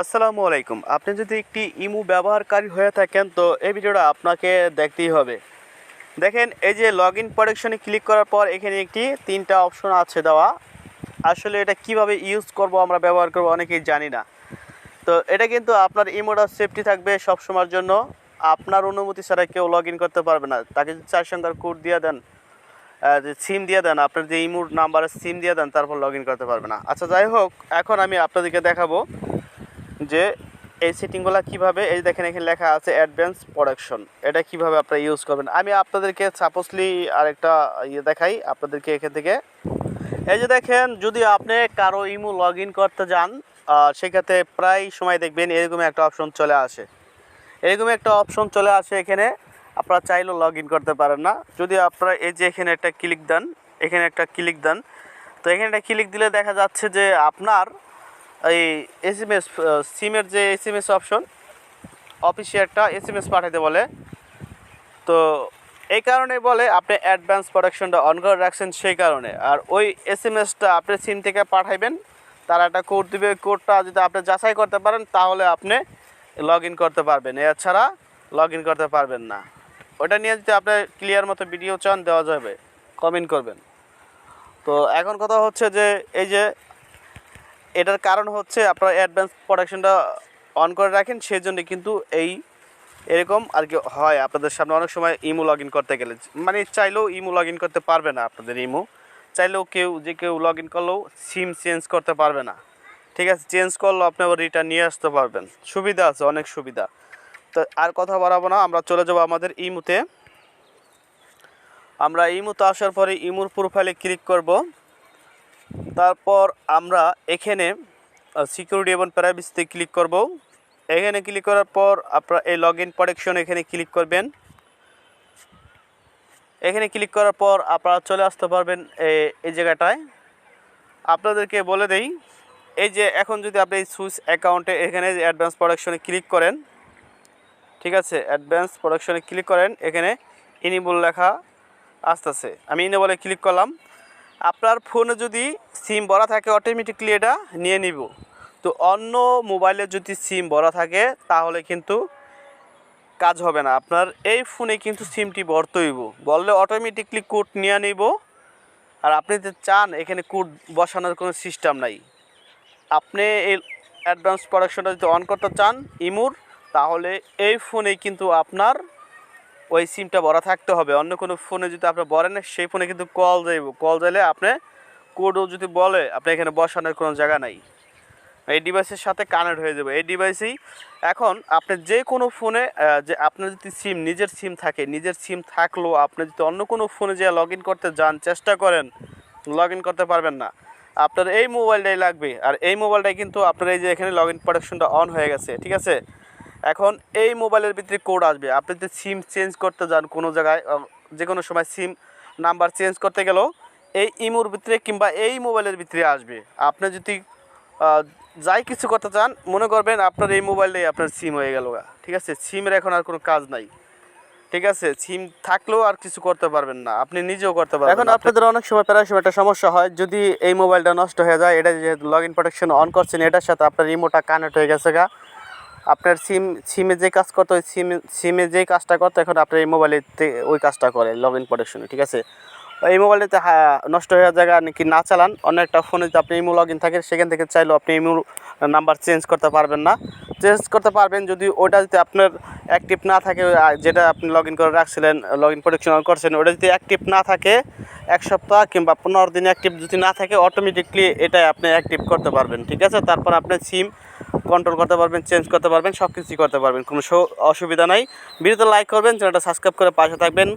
আসসালামু আলাইকুম। আপনি যদি একটি ইমু ব্যবহারকারী হয়ে থাকেন, তো এই ভিডিওটা আপনাকে দেখতেই হবে। দেখেন, এই যে লগ ইন প্রোডাকশনে ক্লিক করার পর এখানে একটি, তিনটা অপশন আছে দেওয়া। আসলে এটা কীভাবে ইউজ করব, আমরা ব্যবহার করব অনেকেই জানি না। তো এটা কিন্তু আপনার ইমোটা সেফটি থাকবে সব সময়ের জন্য। আপনার অনুমতি ছাড়া কেউ লগ ইন করতে পারবে না। তাকে যদি চার সংখ্যার কোড দিয়ে দেন যে সিম দিয়ে দেন, আপনার যে ইমুর নাম্বারের সিম দিয়ে দেন, তারপর লগ ইন করতে পারবে না। আচ্ছা যাই হোক, এখন আমি আপনাদেরকে দেখাবো যে এই সেটিংগুলো কীভাবে, এই দেখেন এখানে লেখা আছে অ্যাডভান্স প্রোডাকশন এটা কীভাবে আপনারা ইউজ করবেন? আমি আপনাদেরকে সাপোজলি আরেকটা ইয়ে দেখাই, আপনাদেরকে এখান থেকে। এই যে দেখেন, যদি আপনি কারও ইমু লগ করতে যান সেক্ষেত্রে প্রায় সময় দেখবেন এরকম একটা অপশন চলে আসে। এরকম একটা অপশন চলে আসে এখানে, আপনারা চাইলেও লগ করতে পারেন না। যদি আপনারা এই যে এখানে একটা ক্লিক দেন, এখানে একটা ক্লিক দেন, তো এখানে একটা ক্লিক দিলে দেখা যাচ্ছে যে আপনার এই এস এম এস সিমের যে এস এম এস অপশন অফিসে একটা এস এম এস পাঠাতে বলে। তো এই কারণে বলে আপনি অ্যাডভান্স প্রোডাকশনটা অন করে রাখছেন সেই কারণে। আর ওই এস এম এসটা আপনি সিম থেকে পাঠাইবেন, তারা একটা কোড দিবে। কোডটা যদি আপনি যাচাই করতে পারেন, তাহলে আপনি লগ ইন করতে পারবেন। এছাড়া লগ ইন করতে পারবেন না। ওটা নিয়ে যদি আপনি ক্লিয়ার মতো ভিডিও চান, দেওয়া যাবে। কমেন্ট করবেন। তো এখন কথা হচ্ছে যে, এই যে এটার কারণ হচ্ছে আপনার অ্যাডভান্স প্রোডাকশনটা অন করে রাখেন সেই জন্য কিন্তু এই এরকম আর কি হয়। আপনাদের সামনে অনেক সময় ইমো লগ করতে গেলে মানে চাইলেও ইমো লগ করতে পারবে না আপনাদের ইমো চাইলেও কেউ, যে কেউ লগ ইন করলেও সিম চেঞ্জ করতে পারবে না। ঠিক আছে চেঞ্জ করলেও আপনি আবার রিটার্ন নিয়ে আসতে পারবেন। সুবিধা আছে, অনেক সুবিধা। তো আর কথা বাড়াবো না, আমরা চলে যাব আমাদের ইমুতে আমরা ইমুতে আসার পরে ইমুর প্রোফাইলে ক্লিক করব। তারপর আমরা এখানে সিকিউরিটি এবং প্রাইভেসিতে ক্লিক করব। এখানে ক্লিক করার পর আপনারা এই লগ ইন প্রোটেকশন এখানে ক্লিক করবেন। এখানে ক্লিক করার পর আপনারা চলে আসতে পারবেন এই জায়গাটায়। আপনাদেরকে বলে দেই, এই যে এখন যদি আপনি সুইচ অ্যাকাউন্টে এখানে অ্যাডভান্স প্রোডাকশনে ক্লিক করেন, ঠিক আছে অ্যাডভান্স প্রোডাকশনে ক্লিক করেন, এখানে ইনিবল লেখা আসতেছে। আমি ইনেবলে ক্লিক করলাম। আপনার ফোনে যদি সিম ভরা থাকে অটোমেটিকলি এটা নিয়ে নিব। তো অন্য মোবাইলে যদি সিম ভরা থাকে, তাহলে কিন্তু কাজ হবে না। আপনার এই ফোনে কিন্তু সিমটি ভরতে হইব বললে অটোমেটিকলি কোড নিয়ে নিব। আর আপনি যে চান, এখানে কোড বসানোর কোনো সিস্টেম নাই। আপনি এই অ্যাডভান্স প্রোডাকশনটা যদি অন করতে চান, ইমুর, তাহলে এই ফোনে কিন্তু আপনার ওই সিমটা ভরা থাকতে হবে। অন্য কোনো ফোনে যদি আপনি বলেন সেই ফোনে কিন্তু কল যাইব। কল যাইলে আপনি কোডও যদি বলে, আপনি এখানে বসানোর কোনো জায়গা নাই। এই ডিভাইসের সাথে কানেক্ট হয়ে যাবে। এই ডিভাইসেই এখন আপনি যে কোনো ফোনে যে আপনার যদি সিম নিজের সিম থাকে, নিজের সিম থাকলেও আপনি যদি অন্য কোনো ফোনে যে লগ করতে যান, চেষ্টা করেন লগ করতে পারবেন না। আপনার এই মোবাইলটাই লাগবে। আর এই মোবাইলটাই কিন্তু আপনার এই যে এখানে লগ ইন প্রোডাকশনটা অন হয়ে গেছে, ঠিক আছে? এখন এই মোবাইলের ভিতরে কোড আসবে। আপনি যদি সিম চেঞ্জ করতে যান কোনো জায়গায় যে কোনো সময় সিম নাম্বার চেঞ্জ করতে গেলেও এই ইমোর ভিতরে কিংবা এই মোবাইলের ভিতরে আসবে। আপনি যদি যাই কিছু করতে চান, মনে করবেন আপনার এই মোবাইলটাই আপনার সিম হয়ে গেল ঠিক আছে? সিমের এখন আর কোনো কাজ নাই। ঠিক আছে? সিম থাকলেও আর কিছু করতে পারবেন না। আপনি নিজেও করতে পারবেন এখন আপনাদের অনেক সময় প্রায় সময় একটা সমস্যা হয়। যদি এই মোবাইলটা নষ্ট হয়ে যায়, এটা যেহেতু লগ ইন প্রোটেকশন অন করছেন, এটার সাথে আপনার রিমোটটা কানেক্ট হয়ে গেছে গা। আপনার সিম সিমে যে কাজ করতো, ওই সিম সিমে যেই কাজটা করতো, এখন আপনার এই মোবাইলে ওই কাজটা করে লগ ইন প্রোটেকশনে ঠিক আছে? এই মোবাইলটাতে হা- নষ্ট হয়ে জায়গা নাকি না চালান, অন্য একটা ফোনে যদি আপনি ইমো লগ ইন থাকে সেখান থেকে চাইলেও আপনি ইমো নাম্বার চেঞ্জ করতে পারবেন না। চেঞ্জ করতে পারবেন যদি ওটা যদি আপনার অ্যাক্টিভ না থাকে যেটা আপনি লগ ইন করে রাখছিলেন লগ ইন প্রোটেকশন অন করছেন, ওটা যদি অ্যাক্টিভ না থাকে, এক সপ্তাহ কিংবা পনেরো দিন অ্যাক্টিভ যদি না থাকে অটোমেটিকলি এটা আপনি অ্যাক্টিভ করতে পারবেন, ঠিক আছে? তারপর আপনার সিম কন্ট্রোল করতে পারবেন চেঞ্জ করতে পারবেন সব কিছুই করতে পারবেন, কোনো অসুবিধা নাই। ভিডিওতে লাইক করবেন চ্যানেলটা সাবস্ক্রাইব করে পাশে থাকবেন।